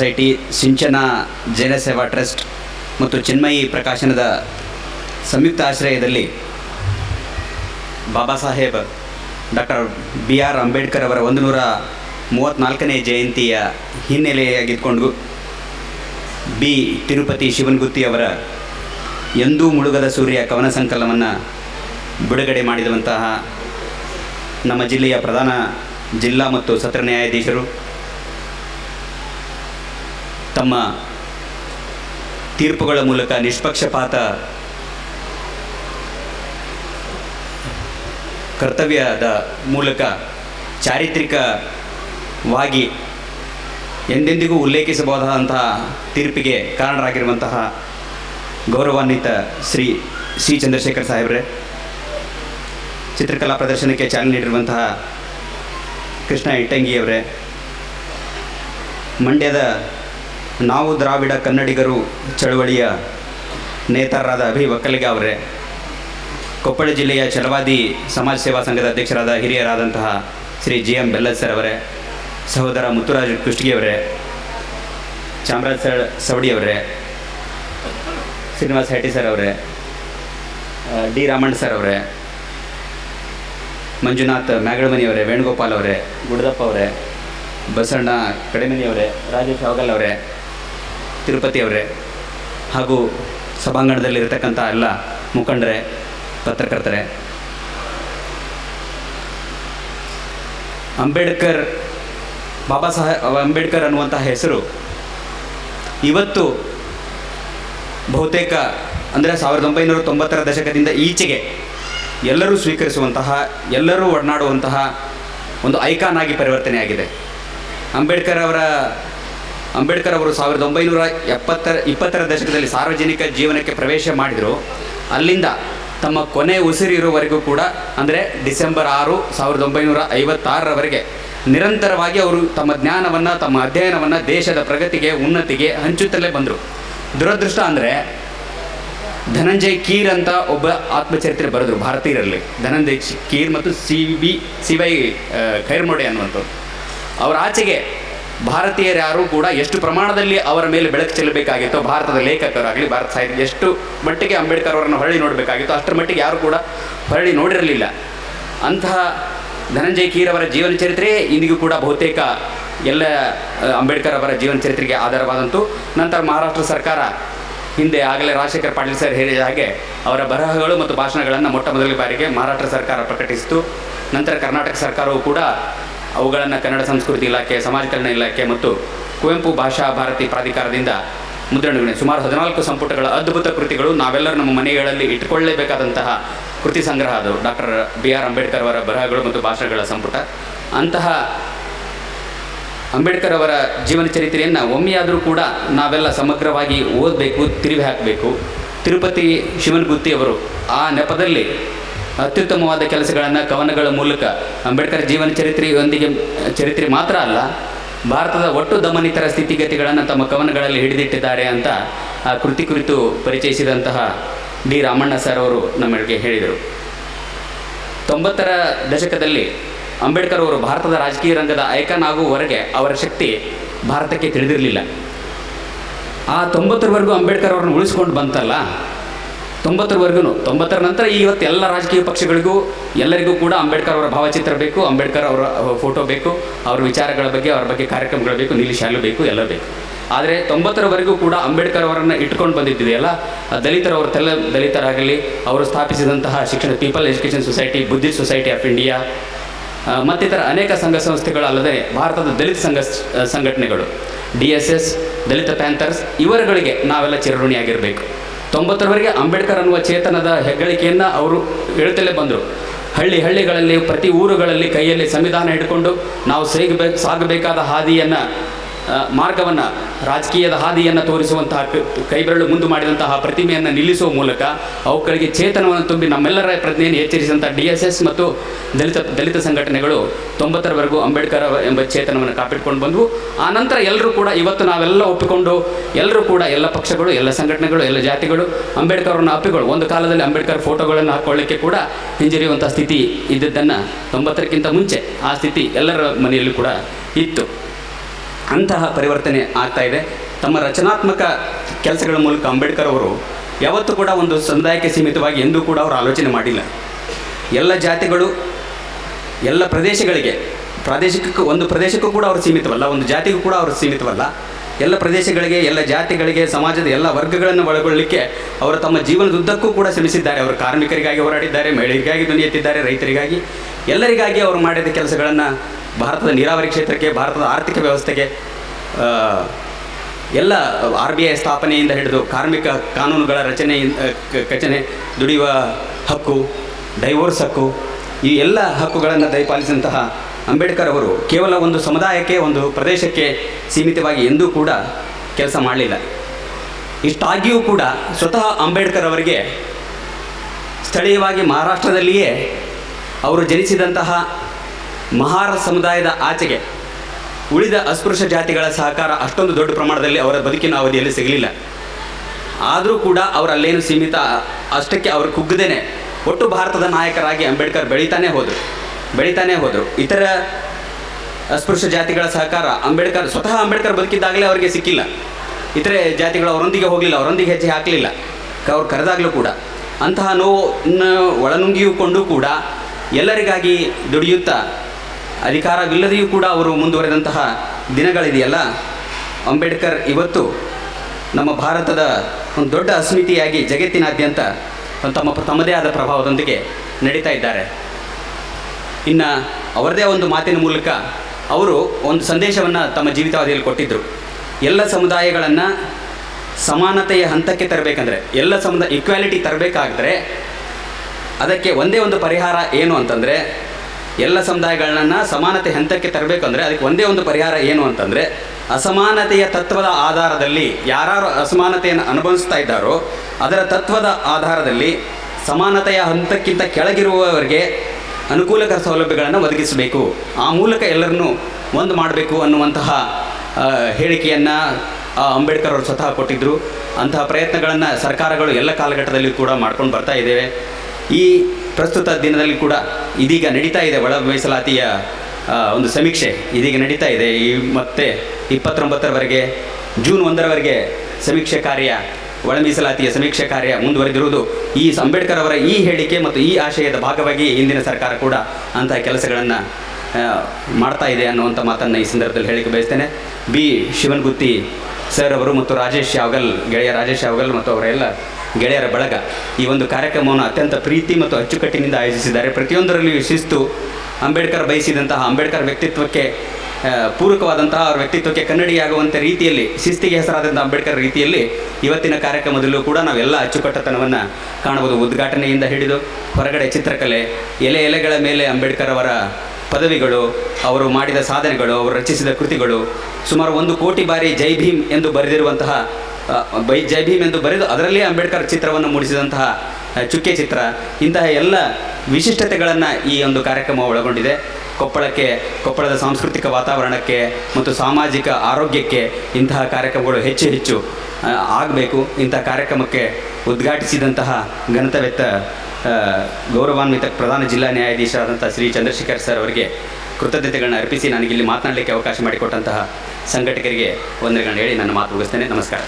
Society ಸಿಂಚನ ಜನಸೇವಾ trust ಮತ್ತು ಚಿನ್ಮಯಿ ಪ್ರಕಾಶನದ ಸಂಯುಕ್ತ ಆಶ್ರಯದಲ್ಲಿ Baba Saheb doctor B R Ambedkar ಅವರ ಒಂದು ನೂರ ಮೂವತ್ತ್ನಾಲ್ಕನೇ ಜಯಂತಿಯ ಹಿನ್ನೆಲೆಯಾಗಿದ್ಕೊಂಡು ಬಿ. ತಿರುಪತಿ ಶಿವನ್ಗುತ್ತಿ ಅವರ ಎಂದೂ ಮುಳುಗದ ಸೂರ್ಯ ಕವನ ಸಂಕಲನವನ್ನು ಬಿಡುಗಡೆ ಮಾಡಿರುವಂತಹ ನಮ್ಮ ಜಿಲ್ಲೆಯ ಪ್ರಧಾನ ಜಿಲ್ಲಾ ಮತ್ತು ಸತ್ರ ನ್ಯಾಯಾಧೀಶರು ತಮ್ಮ ತೀರ್ಪುಗಳ ಮೂಲಕ ನಿಷ್ಪಕ್ಷಪಾತ ಕರ್ತವ್ಯದ ಮೂಲಕ ಚಾರಿತ್ರಿಕವಾಗಿ ಎಂದೆಂದಿಗೂ ಉಲ್ಲೇಖಿಸಬಹುದಾದಂತಹ ತೀರ್ಪಿಗೆ ಕಾರಣರಾಗಿರುವಂತಹ ಗೌರವಾನ್ವಿತ ಶ್ರೀ ಸಿ ಚಂದ್ರಶೇಖರ್ ಸಾಹೇಬ್ರೆ. ಚಿತ್ರಕಲಾ ಪ್ರದರ್ಶನಕ್ಕೆ ಚಾಲನೆ ನೀಡಿರುವಂತಹ ಕೃಷ್ಣ ಇಟ್ಟಂಗಿಯವರೇ. ಮಂಡ್ಯದ ನಾವು ದ್ರಾವಿಡ ಕನ್ನಡಿಗರು ಚಳವಳಿಯ ನೇತಾರರಾದ ಅಭಿ ಒಕ್ಕಲಿಗ ಅವರೇ. ಕೊಪ್ಪಳ ಜಿಲ್ಲೆಯ ಛಲವಾದಿ ಸಮಾಜ ಸೇವಾ ಸಂಘದ ಅಧ್ಯಕ್ಷರಾದ ಹಿರಿಯರಾದಂತಹ Shri G M Bellad sir ಅವರೇ, ಸಹೋದರ ಮುತ್ತುರಾಜ್ ಕುಷ್ಟಗಿಯವರೇ ಚಾಮರಾಜ್ ಸರ್ ಸವಡಿಯವರೇ ಶ್ರೀನಿವಾಸ್ ಹೆಟ್ಟಿ ಸರ್ ಅವರೇ ಡಿ ರಾಮಣ್ಣ ಸರ್ ಅವರೇ, ಮಂಜುನಾಥ್ ಮ್ಯಾಗಳಮನಿಯವರೇ ವೇಣುಗೋಪಾಲ್ ಅವರೇ, ಗುಡದಪ್ಪ ಅವರೇ, ಬಸಣ್ಣ ಕಡಿಮನಿಯವರೇ ರಾಜೇಶ್ ಅವಗಲ್ ಅವರೇ ತಿರುಪತಿ ಅವರೇ. ಹಾಗೂ ಸಭಾಂಗಣದಲ್ಲಿರತಕ್ಕಂಥ ಎಲ್ಲ ಮುಖಂಡರೇ, ಪತ್ರಕರ್ತರೇ. ಅಂಬೇಡ್ಕರ್ ಬಾಬಾ ಸಾಹೇಬ್ ಅಂಬೇಡ್ಕರ್ ಅನ್ನುವಂಥ ಹೆಸರು ಇವತ್ತು ಬಹುತೇಕ ಅಂದರೆ ಸಾವಿರದ ಒಂಬೈನೂರ ತೊಂಬತ್ತರ ದಶಕದಿಂದ ಈಚೆಗೆ ಎಲ್ಲರೂ ಸ್ವೀಕರಿಸುವಂತಹ, ಎಲ್ಲರೂ ಒಡನಾಡುವಂತಹ ಒಂದು ಐಕಾನ್ ಆಗಿ ಪರಿವರ್ತನೆ ಆಗಿದೆ ಅಂಬೇಡ್ಕರ್ ಅವರ ಅಂಬೇಡ್ಕರ್ ಅವರು ಸಾವಿರದ ಒಂಬೈನೂರ ಎಪ್ಪತ್ತರ, ಇಪ್ಪತ್ತರ ದಶಕದಲ್ಲಿ ಸಾರ್ವಜನಿಕ ಜೀವನಕ್ಕೆ ಪ್ರವೇಶ ಮಾಡಿದರು. ಅಲ್ಲಿಂದ ತಮ್ಮ ಕೊನೆ ಉಸಿರಿರುವವರೆಗೂ ಕೂಡ, ಅಂದರೆ ಡಿಸೆಂಬರ್ ಆರು ಸಾವಿರದ ಒಂಬೈನೂರ ಐವತ್ತಾರರವರೆಗೆ ನಿರಂತರವಾಗಿ ಅವರು ತಮ್ಮ ಜ್ಞಾನವನ್ನು, ತಮ್ಮ ಅಧ್ಯಯನವನ್ನು ದೇಶದ ಪ್ರಗತಿಗೆ, ಉನ್ನತಿಗೆ ಹಂಚುತ್ತಲೇ ಬಂದರು. ದುರದೃಷ್ಟ ಅಂದರೆ ಧನಂಜಯ್ ಕೀರ್ ಅಂತ ಒಬ್ಬ ಆತ್ಮಚರಿತ್ರೆ ಬರೆದರು ಭಾರತೀಯರಲ್ಲಿ. ಧನಂಜಯ್ ಕೀರ್ ಮತ್ತು C B C Y Khairmode ಅನ್ನುವಂಥದ್ದು ಅವರ ಆಚೆಗೆ ಭಾರತೀಯರು ಯಾರು ಕೂಡ ಎಷ್ಟು ಪ್ರಮಾಣದಲ್ಲಿ ಅವರ ಮೇಲೆ ಬೆಳಕು ಚೆಲ್ಲಬೇಕಾಗಿತ್ತೋ, ಭಾರತದ ಲೇಖಕರಾಗಲಿ, ಭಾರತ ಸಾಹಿತ್ಯ ಎಷ್ಟು ಮಟ್ಟಿಗೆ ಅಂಬೇಡ್ಕರ್ ಅವರನ್ನು ಹೊರಳಿ ನೋಡಬೇಕಾಗಿತ್ತು, ಅಷ್ಟರ ಮಟ್ಟಿಗೆ ಯಾರು ಕೂಡ ಹೊರಳಿ ನೋಡಿರಲಿಲ್ಲ. ಅಂತಹ ಧನಂಜಯ ಕೀರ್ ಅವರ ಜೀವನ ಚರಿತ್ರೆ ಇಂದಿಗೂ ಕೂಡ ಬಹುತೇಕ ಎಲ್ಲ ಅಂಬೇಡ್ಕರ್ ಅವರ ಜೀವನ ಚರಿತ್ರೆಗೆ ಆಧಾರವಾದಂತು. ನಂತರ ಮಹಾರಾಷ್ಟ್ರ ಸರ್ಕಾರ ಹಿಂದೆ ಆಗಲೇ ರಾಜಶೇಖರ್ ಪಾಟೀಲ್ ಸರ್ ಹೇಳಿದ ಹಾಗೆ ಅವರ ಬರಹಗಳು ಮತ್ತು ಭಾಷಣಗಳನ್ನು ಮೊಟ್ಟ ಮೊದಲ ಬಾರಿಗೆ ಮಹಾರಾಷ್ಟ್ರ ಸರ್ಕಾರ ಪ್ರಕಟಿಸಿತು. ನಂತರ ಕರ್ನಾಟಕ ಸರ್ಕಾರವು ಕೂಡ ಅವುಗಳನ್ನು ಕನ್ನಡ ಸಂಸ್ಕೃತಿ ಇಲಾಖೆ ಸಮಾಜ ಕಲ್ಯಾಣ ಇಲಾಖೆ ಮತ್ತು ಕುವೆಂಪು ಭಾಷಾ ಭಾರತಿ ಪ್ರಾಧಿಕಾರದಿಂದ ಮುದ್ರಣಗೊಂಡಿದೆ ಸುಮಾರು ಹದಿನಾಲ್ಕು ಸಂಪುಟಗಳ ಅದ್ಭುತ ಕೃತಿಗಳು ನಾವೆಲ್ಲರೂ ನಮ್ಮ ಮನೆಗಳಲ್ಲಿ ಇಟ್ಟುಕೊಳ್ಳಲೇಬೇಕಾದಂತಹ ಕೃತಿ ಸಂಗ್ರಹ ಅದು. ಡಾಕ್ಟರ್ ಬಿ ಆರ್ ಅಂಬೇಡ್ಕರ್ ಅವರ ಬರಹಗಳು ಮತ್ತು ಭಾಷಣಗಳ ಸಂಪುಟ. ಅಂತಹ ಅಂಬೇಡ್ಕರ್ ಅವರ ಜೀವನ ಚರಿತ್ರೆಯನ್ನು ಒಮ್ಮೆಯಾದರೂ ಕೂಡ ನಾವೆಲ್ಲ ಸಮಗ್ರವಾಗಿ ಓದಬೇಕು, ತಿರುವಿ ಹಾಕಬೇಕು. ತಿರುಪತಿ ಶಿವನ್ಗುತ್ತಿ ಅವರು ಆ ನೆಪದಲ್ಲಿ ಅತ್ಯುತ್ತಮವಾದ ಕೆಲಸಗಳನ್ನು ಕವನಗಳ ಮೂಲಕ ಅಂಬೇಡ್ಕರ್ ಜೀವನ ಚರಿತ್ರೆಯೊಂದಿಗೆ, ಚರಿತ್ರೆ ಮಾತ್ರ ಅಲ್ಲ, ಭಾರತದ ಒಟ್ಟು ದಮನಿತರ ಸ್ಥಿತಿಗತಿಗಳನ್ನು ತಮ್ಮ ಕವನಗಳಲ್ಲಿ ಹಿಡಿದಿಟ್ಟಿದ್ದಾರೆ ಅಂತ ಆ ಕೃತಿ ಕುರಿತು ಪರಿಚಯಿಸಿದಂತಹ ಡಿ ರಾಮಣ್ಣ ಸರ್ ಅವರು ನಮಗೆ ಹೇಳಿದರು. ತೊಂಬತ್ತರ ದಶಕದಲ್ಲಿ ಅಂಬೇಡ್ಕರ್ ಅವರು ಭಾರತದ ರಾಜಕೀಯ ರಂಗದ ಐಕಾನ್ ಆಗುವವರೆಗೆ ಅವರ ಶಕ್ತಿ ಭಾರತಕ್ಕೆ ತಿಳಿದಿರಲಿಲ್ಲ. ಆ ತೊಂಬತ್ತರವರೆಗೂ ಅಂಬೇಡ್ಕರ್ ಅವರನ್ನು ಉಳಿಸ್ಕೊಂಡು ಬಂತಲ್ಲ ತೊಂಬತ್ತರವರೆಗೂ ತೊಂಬತ್ತರ ನಂತರ ಇವತ್ತು ಎಲ್ಲ ರಾಜಕೀಯ ಪಕ್ಷಗಳಿಗೂ, ಎಲ್ಲರಿಗೂ ಕೂಡ ಅಂಬೇಡ್ಕರ್ ಅವರ ಭಾವಚಿತ್ರ ಬೇಕು, ಅಂಬೇಡ್ಕರ್ ಅವರ ಫೋಟೋ ಬೇಕು, ಅವರ ವಿಚಾರಗಳ ಬಗ್ಗೆ, ಅವರ ಬಗ್ಗೆ ಕಾರ್ಯಕ್ರಮಗಳು ಬೇಕು, ನೀಲಿ ಶಾಲು ಬೇಕು, ಎಲ್ಲ ಬೇಕು. ಆದರೆ ತೊಂಬತ್ತರವರೆಗೂ ಕೂಡ ಅಂಬೇಡ್ಕರ್ ಅವರನ್ನು ಇಟ್ಕೊಂಡು ಬಂದಿದ್ದಿದೆಯಲ್ಲ ಆ ದಲಿತರವರ ತಲೆ ದಲಿತರಾಗಲಿ, ಅವರು ಸ್ಥಾಪಿಸಿದಂತಹ ಶಿಕ್ಷಣ, people education society Buddhist society of India ಮತ್ತಿತರ ಅನೇಕ ಸಂಘ ಸಂಸ್ಥೆಗಳು ಅಲ್ಲದೆ ಭಾರತದ ದಲಿತ ಸಂಘ ಸಂಘಟನೆಗಳು, D S S, Dalit Panthers, ಇವರುಗಳಿಗೆ ನಾವೆಲ್ಲ ಚಿರಋಣಿಯಾಗಿರಬೇಕು. ತೊಂಬತ್ತರವರೆಗೆ ಅಂಬೇಡ್ಕರ್ ಅನ್ನುವ ಚೇತನದ ಹೆಗ್ಗಳಿಕೆಯನ್ನು ಅವರು ಹೇಳ್ತಲೇ ಬಂದರು. ಹಳ್ಳಿ ಹಳ್ಳಿಗಳಲ್ಲಿ, ಪ್ರತಿ ಊರುಗಳಲ್ಲಿ ಕೈಯಲ್ಲಿ ಸಂವಿಧಾನ ಹಿಡ್ಕೊಂಡು ನಾವು ಸೇಗಬೇಕು ಸಾಗಬೇಕಾದ ಹಾದಿಯನ್ನು ಮಾರ್ಗವನ್ನು, ರಾಜಕೀಯದ ಹಾದಿಯನ್ನು ತೋರಿಸುವಂತಹ ಕೈಬೆರಳು ಮುಂದೆ ಮಾಡಿದಂತಹ ಪ್ರತಿಮೆಯನ್ನು ನಿಲ್ಲಿಸುವ ಮೂಲಕ ಅವುಗಳಿಗೆ ಚೇತನವನ್ನು ತುಂಬಿ ನಮ್ಮೆಲ್ಲರ ಪ್ರಜ್ಞೆಯನ್ನು ಎಚ್ಚರಿಸಿದಂಥ ಡಿ ಎಸ್ ಎಸ್ ಮತ್ತು ದಲಿತ ದಲಿತ ಸಂಘಟನೆಗಳು ತೊಂಬತ್ತರವರೆಗೂ ಅಂಬೇಡ್ಕರ್ ಎಂಬ ಚೇತನವನ್ನು ಕಾಪಿಟ್ಕೊಂಡು ಬಂದವು. ಆ ನಂತರ ಎಲ್ಲರೂ ಕೂಡ ಇವತ್ತು ನಾವೆಲ್ಲ ಒಪ್ಪಿಕೊಂಡು, ಎಲ್ಲರೂ ಕೂಡ ಎಲ್ಲ ಪಕ್ಷಗಳು, ಎಲ್ಲ ಸಂಘಟನೆಗಳು, ಎಲ್ಲ ಜಾತಿಗಳು, ಅಂಬೇಡ್ಕರ್ ಅವರನ್ನು ಅಪ್ಪಿಗಳು ಒಂದು ಕಾಲದಲ್ಲಿ ಅಂಬೇಡ್ಕರ್ ಫೋಟೋಗಳನ್ನು ಹಾಕೊಳ್ಳಿಕ್ಕೆ ಕೂಡ ಹಿಂಜರಿಯುವಂಥ ಸ್ಥಿತಿ ಇದ್ದದ್ದನ್ನು ತೊಂಬತ್ತರಕ್ಕಿಂತ ಮುಂಚೆ ಆ ಸ್ಥಿತಿ ಎಲ್ಲರ ಮನೆಯಲ್ಲೂ ಕೂಡ ಇತ್ತು. ಅಂತಹ ಪರಿವರ್ತನೆ ಆಗ್ತಾ ಇದೆ. ತಮ್ಮ ರಚನಾತ್ಮಕ ಕೆಲಸಗಳ ಮೂಲಕ ಅಂಬೇಡ್ಕರ್ ಅವರು ಯಾವತ್ತೂ ಕೂಡ ಒಂದು ಸಮುದಾಯಕ್ಕೆ ಸೀಮಿತವಾಗಿ ಎಂದೂ ಕೂಡ ಅವರು ಆಲೋಚನೆ ಮಾಡಿಲ್ಲ. ಎಲ್ಲ ಜಾತಿಗಳು, ಎಲ್ಲ ಪ್ರದೇಶಗಳಿಗೆ, ಪ್ರಾದೇಶಿಕಕ್ಕೂ ಒಂದು ಪ್ರದೇಶಕ್ಕೂ ಕೂಡ ಅವರು ಸೀಮಿತವಲ್ಲ, ಒಂದು ಜಾತಿಗೂ ಕೂಡ ಅವರು ಸೀಮಿತವಲ್ಲ. ಎಲ್ಲ ಪ್ರದೇಶಗಳಿಗೆ, ಎಲ್ಲ ಜಾತಿಗಳಿಗೆ, ಸಮಾಜದ ಎಲ್ಲ ವರ್ಗಗಳನ್ನು ಒಳಗೊಳ್ಳಲಿಕ್ಕೆ ಅವರು ತಮ್ಮ ಜೀವನದುದ್ದಕ್ಕೂ ಕೂಡ ಶ್ರಮಿಸಿದ್ದಾರೆ. ಅವರು ಕಾರ್ಮಿಕರಿಗಾಗಿ ಹೋರಾಡಿದ್ದಾರೆ, ಮಹಿಳೆಯರಿಗಾಗಿ ಧ್ವನಿ ರೈತರಿಗಾಗಿ. ಎಲ್ಲರಿಗಾಗಿ ಅವರು ಮಾಡಿದ ಕೆಲಸಗಳನ್ನು ಭಾರತದ ನೀರಾವರಿ ಕ್ಷೇತ್ರಕ್ಕೆ, ಭಾರತದ ಆರ್ಥಿಕ ವ್ಯವಸ್ಥೆಗೆ ಎಲ್ಲ ಆರ್ ಬಿ ಐ ಸ್ಥಾಪನೆಯಿಂದ ಹಿಡಿದು ಕಾರ್ಮಿಕ ಕಾನೂನುಗಳ ರಚನೆ ರಚನೆ ದುಡಿಯುವ ಹಕ್ಕು ಡೈವೋರ್ಸ್ ಹಕ್ಕು, ಈ ಎಲ್ಲ ಹಕ್ಕುಗಳನ್ನು ದಯಪಾಲಿಸಿದಂತಹ ಅಂಬೇಡ್ಕರ್ ಅವರು ಕೇವಲ ಒಂದು ಸಮುದಾಯಕ್ಕೆ, ಒಂದು ಪ್ರದೇಶಕ್ಕೆ ಸೀಮಿತವಾಗಿ ಎಂದೂ ಕೂಡ ಕೆಲಸ ಮಾಡಲಿಲ್ಲ. ಇಷ್ಟಾಗಿಯೂ ಕೂಡ ಸ್ವತಃ ಅಂಬೇಡ್ಕರ್ ಅವರಿಗೆ ಸ್ಥಳೀಯವಾಗಿ ಮಹಾರಾಷ್ಟ್ರದಲ್ಲಿಯೇ ಅವರು ಜನಿಸಿದಂತಹ ಮಹಾರ ಸಮುದಾಯದ ಆಚೆಗೆ ಉಳಿದ ಅಸ್ಪೃಶ್ಯ ಜಾತಿಗಳ ಸಹಕಾರ ಅಷ್ಟೊಂದು ದೊಡ್ಡ ಪ್ರಮಾಣದಲ್ಲಿ ಅವರ ಬದುಕಿನ ಅವಧಿಯಲ್ಲಿ ಸಿಗಲಿಲ್ಲ. ಆದರೂ ಕೂಡ ಅವರಲ್ಲೇನು ಸೀಮಿತ ಅಷ್ಟಕ್ಕೆ ಅವರು ಕುಗ್ಗದೇನೆ ಒಟ್ಟು ಭಾರತದ ನಾಯಕರಾಗಿ ಅಂಬೇಡ್ಕರ್ ಬೆಳೀತಾನೆ ಹೋದರು ಬೆಳೀತಾನೆ ಹೋದರು. ಇತರ ಅಸ್ಪೃಶ್ಯ ಜಾತಿಗಳ ಸಹಕಾರ ಅಂಬೇಡ್ಕರ್, ಸ್ವತಃ ಅಂಬೇಡ್ಕರ್ ಬದುಕಿದ್ದಾಗಲೇ ಅವರಿಗೆ ಸಿಕ್ಕಿಲ್ಲ. ಇತರೆ ಜಾತಿಗಳು ಅವರೊಂದಿಗೆ ಹೋಗಲಿಲ್ಲ, ಅವರೊಂದಿಗೆ ಹೆಜ್ಜೆ ಹಾಕಲಿಲ್ಲ. ಅವ್ರು ಕರೆದಾಗಲೂ ಕೂಡ, ಅಂತಹ ನೋವನ್ನು ಒಳನುಂಗಿಯುಕೊಂಡು ಕೂಡ ಎಲ್ಲರಿಗಾಗಿ ದುಡಿಯುತ್ತಾ ಅಧಿಕಾರವಿಲ್ಲದೆಯೂ ಕೂಡ ಅವರು ಮುಂದುವರೆದಂತಹ ದಿನಗಳಿದೆಯಲ್ಲ? ಅಂಬೇಡ್ಕರ್ ಇವತ್ತು ನಮ್ಮ ಭಾರತದ ಒಂದು ದೊಡ್ಡ ಅಸ್ಮಿತಿಯಾಗಿ ಜಗತ್ತಿನಾದ್ಯಂತ ತಮ್ಮ ತಮ್ಮದೇ ಆದ ಪ್ರಭಾವದೊಂದಿಗೆ ನಡೀತಾ ಇದ್ದಾರೆ. ಇನ್ನು ಅವರದೇ ಒಂದು ಮಾತಿನ ಮೂಲಕ ಅವರು ಒಂದು ಸಂದೇಶವನ್ನು ತಮ್ಮ ಜೀವಿತಾವಧಿಯಲ್ಲಿ ಕೊಟ್ಟಿದ್ದರು ಎಲ್ಲ ಸಮುದಾಯಗಳನ್ನು ಸಮಾನತೆಯ ಹಂತಕ್ಕೆ ತರಬೇಕಂದ್ರೆ, ಎಲ್ಲ ಸಮುದಾಯ ಇಕ್ವಾಲಿಟಿ ತರಬೇಕಾದ್ರೆ ಅದಕ್ಕೆ ಒಂದೇ ಒಂದು ಪರಿಹಾರ ಏನು ಅಂತಂದರೆ ಎಲ್ಲ ಸಮುದಾಯಗಳನ್ನ ಸಮಾನತೆ ಹಂತಕ್ಕೆ ತರಬೇಕಂದ್ರೆ ಅದಕ್ಕೆ ಒಂದೇ ಒಂದು ಪರಿಹಾರ ಏನು ಅಂತಂದರೆ ಅಸಮಾನತೆಯ ತತ್ವದ ಆಧಾರದಲ್ಲಿ ಯಾರು ಅಸಮಾನತೆಯನ್ನು ಅನುಭವಿಸ್ತಾ ಇದ್ದಾರೋ ಅದರ ತತ್ವದ ಆಧಾರದಲ್ಲಿ ಸಮಾನತೆಯ ಹಂತಕ್ಕಿಂತ ಕೆಳಗಿರುವವರಿಗೆ ಅನುಕೂಲಕರ ಸೌಲಭ್ಯಗಳನ್ನು ಒದಗಿಸಬೇಕು. ಆ ಮೂಲಕ ಎಲ್ಲರನ್ನೂ ಒಂದು ಮಾಡಬೇಕು ಅನ್ನುವಂತಹ ಹೇಳಿಕೆಯನ್ನು ಅಂಬೇಡ್ಕರ್ ಅವರು ಸ್ವತಃ ಕೊಟ್ಟಿದ್ದರು ಅಂತಹ ಪ್ರಯತ್ನಗಳನ್ನು ಸರ್ಕಾರಗಳು ಎಲ್ಲ ಕಾಲಘಟ್ಟದಲ್ಲಿ ಕೂಡ ಮಾಡ್ಕೊಂಡು ಬರ್ತಾ ಇದ್ದೇವೆ. ಈ ಪ್ರಸ್ತುತ ದಿನದಲ್ಲಿ ಕೂಡ ಇದೀಗ ನಡೀತಾ ಇದೆ ಒಳ ಮೀಸಲಾತಿಯ ಒಂದು ಸಮೀಕ್ಷೆ. ಇದೀಗ ನಡೀತಾ ಇದೆ. ಈ ಮತ್ತೆ ಇಪ್ಪತ್ತೊಂಬತ್ತರವರೆಗೆ, ಜೂನ್ ಒಂದರವರೆಗೆ ಸಮೀಕ್ಷೆ ಕಾರ್ಯ, ಒಳ ಮೀಸಲಾತಿಯ ಸಮೀಕ್ಷೆ ಕಾರ್ಯ ಮುಂದುವರೆದಿರುವುದು ಈ ಅಂಬೇಡ್ಕರ್ ಅವರ ಈ ಹೇಳಿಕೆ ಮತ್ತು ಈ ಆಶಯದ ಭಾಗವಾಗಿ ಹಿಂದಿನ ಸರ್ಕಾರ ಕೂಡ ಅಂತಹ ಕೆಲಸಗಳನ್ನು ಮಾಡ್ತಾ ಇದೆ ಅನ್ನುವಂಥ ಮಾತನ್ನು ಈ ಸಂದರ್ಭದಲ್ಲಿ ಹೇಳಿಕೆ ಬಯಸ್ತೇನೆ. ಬಿ. ಶಿವನ್ಗುತ್ತಿ ಸರ್ ಅವರು ಮತ್ತು ರಾಜೇಶ್ ಯಾವಗಲ್, ಗೆಳೆಯ ರಾಜೇಶ್ ಯಾವಗಲ್ ಮತ್ತು ಅವರೆಲ್ಲ ಗೆಳೆಯರ ಬಳಗ ಈ ಒಂದು ಕಾರ್ಯಕ್ರಮವನ್ನು ಅತ್ಯಂತ ಪ್ರೀತಿ ಮತ್ತು ಅಚ್ಚುಕಟ್ಟಿನಿಂದ ಆಯೋಜಿಸಿದ್ದಾರೆ. ಪ್ರತಿಯೊಂದರಲ್ಲಿಯೂ ಶಿಸ್ತು ಅಂಬೇಡ್ಕರ್ ಬಯಸಿದಂತಹ ಅಂಬೇಡ್ಕರ್ ವ್ಯಕ್ತಿತ್ವಕ್ಕೆ ಪೂರಕವಾದಂತಹ ಅವರ ವ್ಯಕ್ತಿತ್ವಕ್ಕೆ ಕನ್ನಡಿಯಾಗುವಂಥ ರೀತಿಯಲ್ಲಿ, ಶಿಸ್ತಿಗೆ ಹೆಸರಾದಂಥ ಅಂಬೇಡ್ಕರ್ ರೀತಿಯಲ್ಲಿ ಇವತ್ತಿನ ಕಾರ್ಯಕ್ರಮದಲ್ಲೂ ಕೂಡ ನಾವೆಲ್ಲ ಅಚ್ಚುಕಟ್ಟತನವನ್ನು ಕಾಣಬಹುದು. ಉದ್ಘಾಟನೆಯಿಂದ ಹಿಡಿದು ಹೊರಗಡೆ ಚಿತ್ರಕಲೆ, ಎಲೆ ಎಲೆಗಳ ಮೇಲೆ ಅಂಬೇಡ್ಕರ್ ಅವರ ಪದವಿಗಳು, ಅವರು ಮಾಡಿದ ಸಾಧನೆಗಳು, ಅವರು ರಚಿಸಿದ ಕೃತಿಗಳು, ಸುಮಾರು ಒಂದು ಕೋಟಿ ಬಾರಿ ಜೈ ಭೀಮ್ ಎಂದು ಬರೆದಿರುವಂತಹ ಬೈ ಜೈ ಭೀಮ್ ಎಂದು ಬರೆದು ಅದರಲ್ಲೇ ಅಂಬೇಡ್ಕರ್ ಚಿತ್ರವನ್ನು ಮೂಡಿಸಿದಂತಹ ಚುಕ್ಕೆ ಚಿತ್ರ. ಇಂತಹ ಎಲ್ಲ ವಿಶಿಷ್ಟತೆಗಳನ್ನು ಈ ಒಂದು ಕಾರ್ಯಕ್ರಮ ಒಳಗೊಂಡಿದೆ. ಕೊಪ್ಪಳಕ್ಕೆ ಕೊಪ್ಪಳದ ಸಾಂಸ್ಕೃತಿಕ ವಾತಾವರಣಕ್ಕೆ ಮತ್ತು ಸಾಮಾಜಿಕ ಆರೋಗ್ಯಕ್ಕೆ ಇಂತಹ ಕಾರ್ಯಕ್ರಮಗಳು ಹೆಚ್ಚು ಹೆಚ್ಚು ಆಗಬೇಕು. ಇಂತಹ ಕಾರ್ಯಕ್ರಮಕ್ಕೆ ಉದ್ಘಾಟಿಸಿದಂತಹ ಘನತವೆತ್ತ ಆ, ಗೌರವಾನ್ವಿತ ಪ್ರಧಾನ ಜಿಲ್ಲಾ ನ್ಯಾಯಾಧೀಶರಾದಂಥ ಶ್ರೀ ಚಂದ್ರಶೇಖರ್ ಸರ್ ಅವರಿಗೆ ಕೃತಜ್ಞತೆಗಳನ್ನು ಅರ್ಪಿಸಿ ನನಗಿಲ್ಲಿ ಮಾತನಾಡಲಿಕ್ಕೆ ಅವಕಾಶ ಮಾಡಿಕೊಟ್ಟಂತಹ ಸಂಘಟಕರಿಗೆ ವಂದನೆಗಳನ್ನು ಹೇಳಿ ನನ್ನ ಮಾತು ಮುಗಿಸ್ತೇನೆ. ನಮಸ್ಕಾರ.